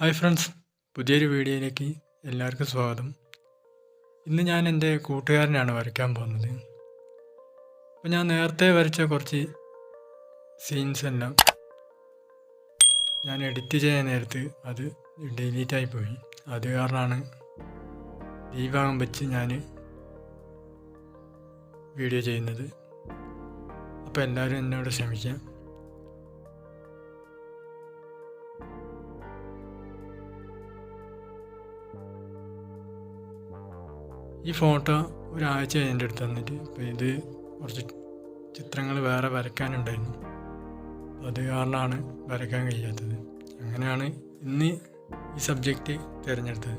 Hi friends പുതിയൊരു വീഡിയോയിലേക്ക് എല്ലാവർക്കും സ്വാഗതം. ഇന്ന് ഞാൻ എന്റെ കൂട്ടുകാരനാണ് വരയ്ക്കാൻ പോകുന്നത്. അപ്പോൾ ഞാൻ നേരത്തെ വരച്ച കുറച്ച് സീൻസ് എല്ലാം ഞാൻ എഡിറ്റ് ചെയ്യാൻ നേരത്ത് അത് ഡിലീറ്റായി പോയി. അത് കാരണമാണ് ഭാഗം വെച്ച് ഞാൻ വീഡിയോ ചെയ്യുന്നത്. അപ്പോൾ എല്ലാവരും എന്നോട് ക്ഷമിക്കാം. ഈ ഫോട്ടോ ഒരാഴ്ച എന്റെ അടുത്ത് തന്നിട്ട് അപ്പോൾ ഇത് കുറച്ച് ചിത്രങ്ങൾ വേറെ വരയ്ക്കാനുണ്ടായിരുന്നു. അത് കാരണമാണ് വരയ്ക്കാൻ കഴിയാത്തത്. അങ്ങനെയാണ് ഇന്ന് ഈ സബ്ജക്റ്റ് തിരഞ്ഞെടുത്തത്.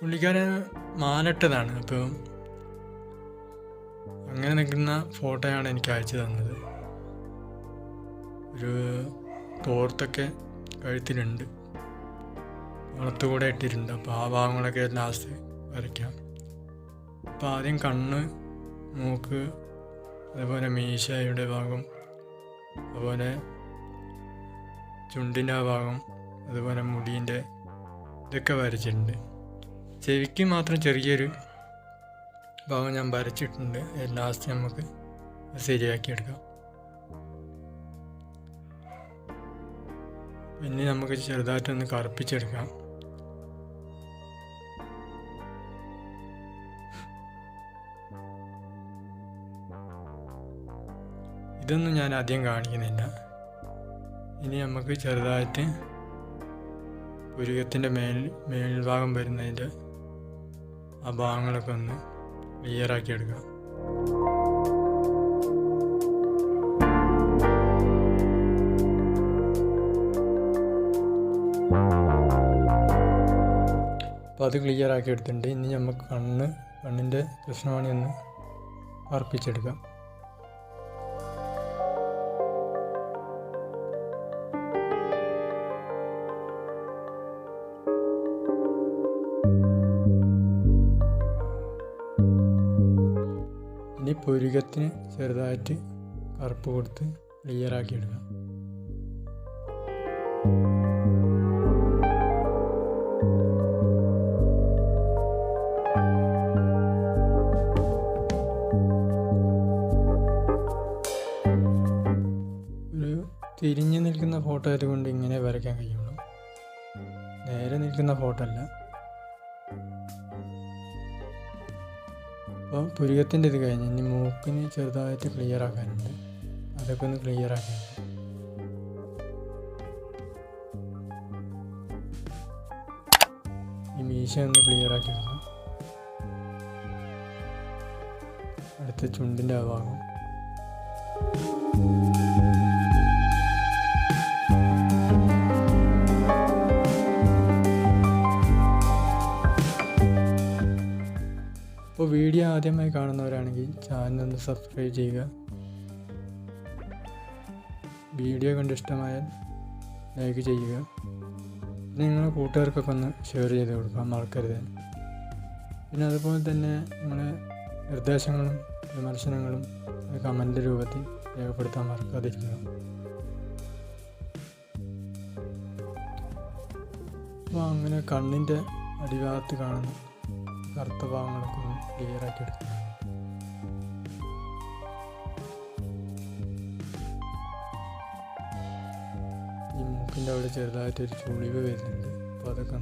പുള്ളിക്കാരൻ മാലട്ടതാണ് അപ്പോൾ അങ്ങനെ നിൽക്കുന്ന ഫോട്ടോയാണ് എനിക്ക് അയച്ചു തന്നത്. ഒരു തോർത്തൊക്കെ കഴുത്തിലുണ്ട്. വളത്തുകൂടെ ഇട്ടിട്ടുണ്ട്. അപ്പോൾ ആ ഭാഗങ്ങളൊക്കെ ലാസ്റ്റ് വരയ്ക്കാം. അപ്പോൾ ആദ്യം കണ്ണ് മൂക്ക് അതുപോലെ മീശയുടെ ഭാഗം അതുപോലെ ചുണ്ടിന്റെ ആ ഭാഗം അതുപോലെ മുടീന്റെ ഇതൊക്കെ വരച്ചിട്ടുണ്ട്. ചെവിക്ക് മാത്രം ചെറിയൊരു ഭാഗം ഞാൻ വരച്ചിട്ടുണ്ട്. ലാസ്റ്റ് നമുക്ക് ശരിയാക്കിയെടുക്കാം പിന്നെ നമുക്ക് ചെറുതായിട്ടൊന്ന് കറുപ്പിച്ചെടുക്കാം. ഇതൊന്നും ഞാൻ ആദ്യം കാണിക്കുന്നില്ല. ഇനി നമുക്ക് ചെറുതായിട്ട് പുരുകത്തിന്റെ മേൽ മേൽഭാഗം വരുന്നതിന്റെ ആ ഭാഗങ്ങളൊക്കെ ഒന്ന് ക്ലിയറാക്കി എടുക്കാം. അപ്പോൾ അത് ക്ലിയർ ആക്കി എടുത്തിട്ടുണ്ട്. ഇനി നമുക്ക് കണ്ണ് കണ്ണിന്റെ കൃഷ്ണവാണി ഒന്ന് ഇനി പുരുകത്തിന് ചെറുതായിട്ട് കറുപ്പ് കൊടുത്ത് ക്ലിയർ ആക്കി എടുക്കാം തിരിഞ്ഞു നിൽക്കുന്ന ഫോട്ടോ ആയതുകൊണ്ട് ഇങ്ങനെ വരയ്ക്കാൻ കഴിയുള്ളൂ. നേരെ നിൽക്കുന്ന ഫോട്ടോ അല്ല. അപ്പോൾ പുരുകത്തിന്റെ ഇത് കഴിഞ്ഞ് ഇനി മൂക്കിന് ചെറുതായിട്ട് ക്ലിയർ ആക്കാനുണ്ട്. അതൊക്കെ ഒന്ന് ക്ലിയർ ആക്കാൻ ഈ മീശ ഒന്ന് ക്ലിയർ ആക്കി എടുക്കാം അടുത്ത ചുണ്ടിന്റെ ആ ഭാഗം അപ്പോൾ വീഡിയോ ആദ്യമായി കാണുന്നവരാണെങ്കിൽ ചാനൽ ഒന്ന് സബ്സ്ക്രൈബ് ചെയ്യുക. വീഡിയോ കണ്ട് ഇഷ്ടമായാൽ ലൈക്ക് ചെയ്യുക. നിങ്ങളുടെ കൂട്ടുകാർക്കൊക്കെ ഒന്ന് ഷെയർ ചെയ്ത് കൊടുക്കാൻ മറക്കരുത്. പിന്നെ അതുപോലെ തന്നെ നിങ്ങളെ നിർദ്ദേശങ്ങളും വിമർശനങ്ങളും കമന്റ് രൂപത്തിൽ രേഖപ്പെടുത്താൻ മറക്കാതിരിക്കുക. അപ്പോൾ അങ്ങനെ കണ്ണിന്റെ അടിഭാഗത്ത് കാണുന്ന കറുത്ത ഭാഗങ്ങളൊക്കെ ഒന്ന് ക്ലിയർ ആക്കി എടുക്കുക ഈ മൂക്കിന്റെ അവിടെ ചെറുതായിട്ടൊരു ചുളിവ് വരുന്നുണ്ട്. അപ്പോൾ അതൊക്കെ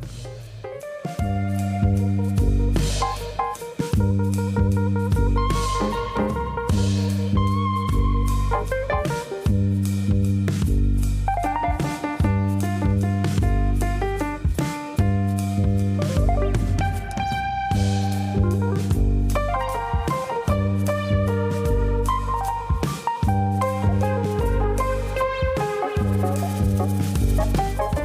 ഒന്ന് clear ആക്കി.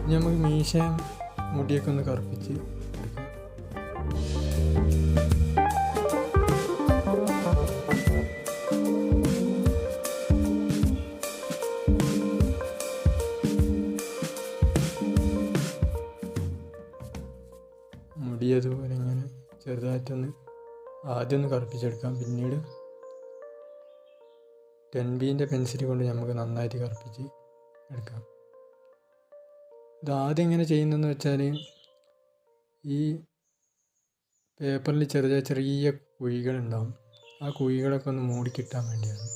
ഇനി നമുക്ക് മീശയും മുടിയൊക്കെ ഒന്ന് കറുപ്പിച്ച് ചെറുതായിട്ടൊന്ന് ആദ്യം ഒന്ന് കറുപ്പിച്ചെടുക്കാം. പിന്നീട് ടെൻ ബീന്റെ പെൻസിൽ കൊണ്ട് നമുക്ക് നന്നായിട്ട് കറുപ്പിച്ച് എടുക്കാം. ഇത് ആദ്യം എങ്ങനെ ചെയ്യുന്നതെന്ന് വെച്ചാൽ ഈ പേപ്പറിൽ ചെറിയ ചെറിയ കുഴികളുണ്ടാവും. ആ കുഴികളൊക്കെ ഒന്ന് മൂടിക്കിട്ടാൻ വേണ്ടിയാണ്.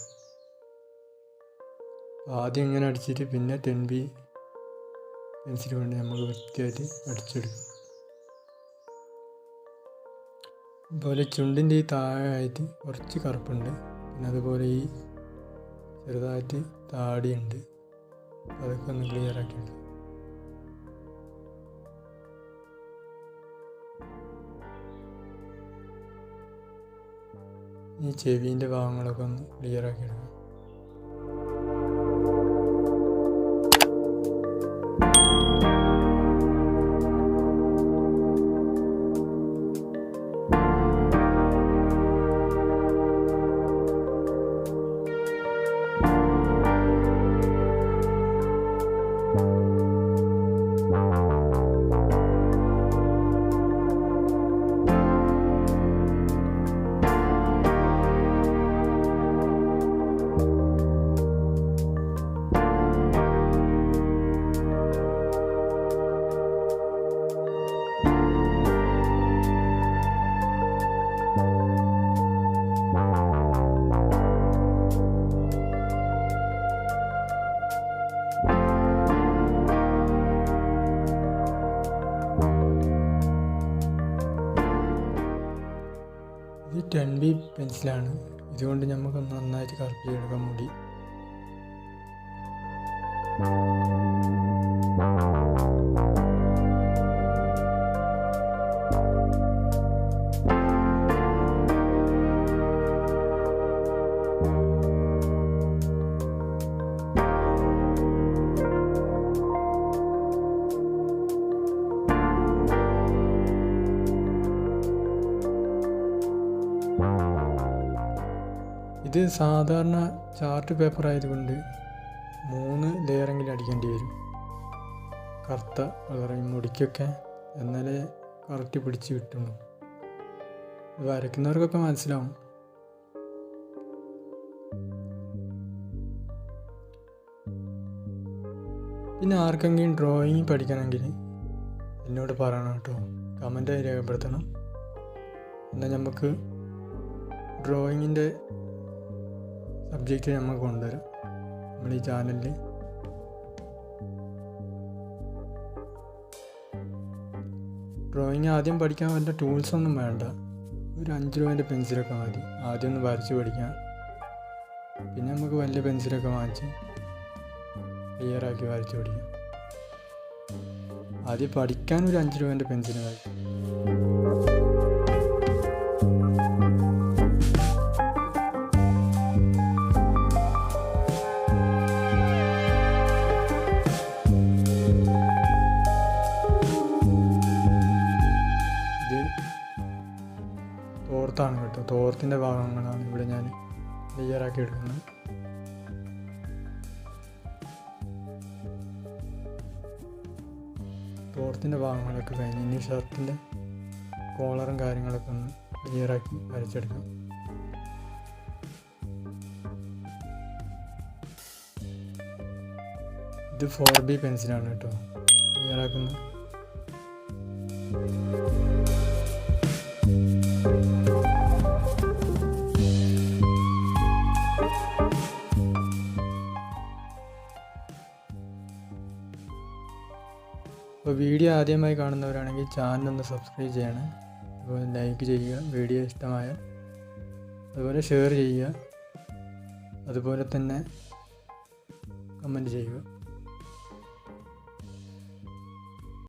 ആദ്യം ഇങ്ങനെ അടിച്ചിട്ട് പിന്നെ ടെൻ ബി പെൻസിൽ കൊണ്ട് നമുക്ക് വൃത്തിയായിട്ട് അടിച്ചെടുക്കും. അതുപോലെ ചുണ്ടിന്റെ ഈ താഴെയായിട്ട് കുറച്ച് കറുപ്പുണ്ട്. പിന്നെ അതുപോലെ ഈ ചെറുതായിട്ട് താടിയുണ്ട്. അതൊക്കെ ഒന്ന് ക്ലിയർ ആക്കി ഈ ചെവീന്റെ ഭാഗങ്ങളൊക്കെ ഒന്ന് ക്ലിയർ ആക്കി ഇത് ടെൻ ബി പെൻസിലാണ് ഇതുകൊണ്ട് നമുക്ക് നന്നായിട്ട് കറുപ്പിച്ചെടുക്കാൻ മുടി. സാധാരണ ചാർട്ട് പേപ്പർ ആയതുകൊണ്ട് മൂന്ന് ലെയറെങ്കിലും അടിക്കേണ്ടി വരും. കറുത്ത കളറിങ് മുടിക്കൊക്കെ എന്നാലേ കറക്റ്റ് പിടിച്ച് കിട്ടുള്ളൂ. വരയ്ക്കുന്നവർക്കൊക്കെ മനസ്സിലാവും. പിന്നെ ആർക്കെങ്കിലും ഡ്രോയിങ് പഠിക്കണമെങ്കിൽ എന്നോട് പറയണം കേട്ടോ. കമന്റായി രേഖപ്പെടുത്തണം. എന്നാൽ നമുക്ക് ഡ്രോയിങ്ങിന്റെ സബ്ജക്റ്റ് നമ്മൾ കൊണ്ടുവരും. നമ്മൾ ഈ ചാനലിൽ ഡ്രോയിങ് ആദ്യം പഠിക്കാൻ വേണ്ട ടൂൾസ് ഒന്നും വേണ്ട. ഒരു അഞ്ച് രൂപേന്റെ പെൻസിലൊക്കെ മതി. ആദ്യം ഒന്ന് വരച്ച് പഠിക്കാം. പിന്നെ നമുക്ക് വലിയ പെൻസിലൊക്കെ വാങ്ങിച്ച് ക്ലിയറാക്കി വരച്ച് പഠിക്കാം. ആദ്യം പഠിക്കാൻ ഒരു അഞ്ച് രൂപേന്റെ പെൻസിൽ മതി. കേട്ടോ ഭാഗങ്ങളാണ് ഇവിടെ ഞാൻ ക്ലിയറാക്കി എടുക്കുന്നത്. തോർത്തിന്റെ ഭാഗങ്ങളൊക്കെ കഴിഞ്ഞ് ഇനി ഷർട്ടിന്റെ കോളറും കാര്യങ്ങളൊക്കെ ഒന്ന് ക്ലിയറാക്കി വരച്ചെടുക്കാം. ഇത് ഫോർ ബി പെൻസിലാണ് കേട്ടോ. ക്ലിയറാക്കുന്നത് അപ്പോൾ വീഡിയോ ആദ്യമായി കാണുന്നവരാണെങ്കിൽ ചാനൽ ഒന്ന് സബ്സ്ക്രൈബ് ചെയ്യണം. അതുപോലെ ലൈക്ക് ചെയ്യുക വീഡിയോ ഇഷ്ടമായ അതുപോലെ ഷെയർ ചെയ്യുക. അതുപോലെ തന്നെ കമന്റ് ചെയ്യുക.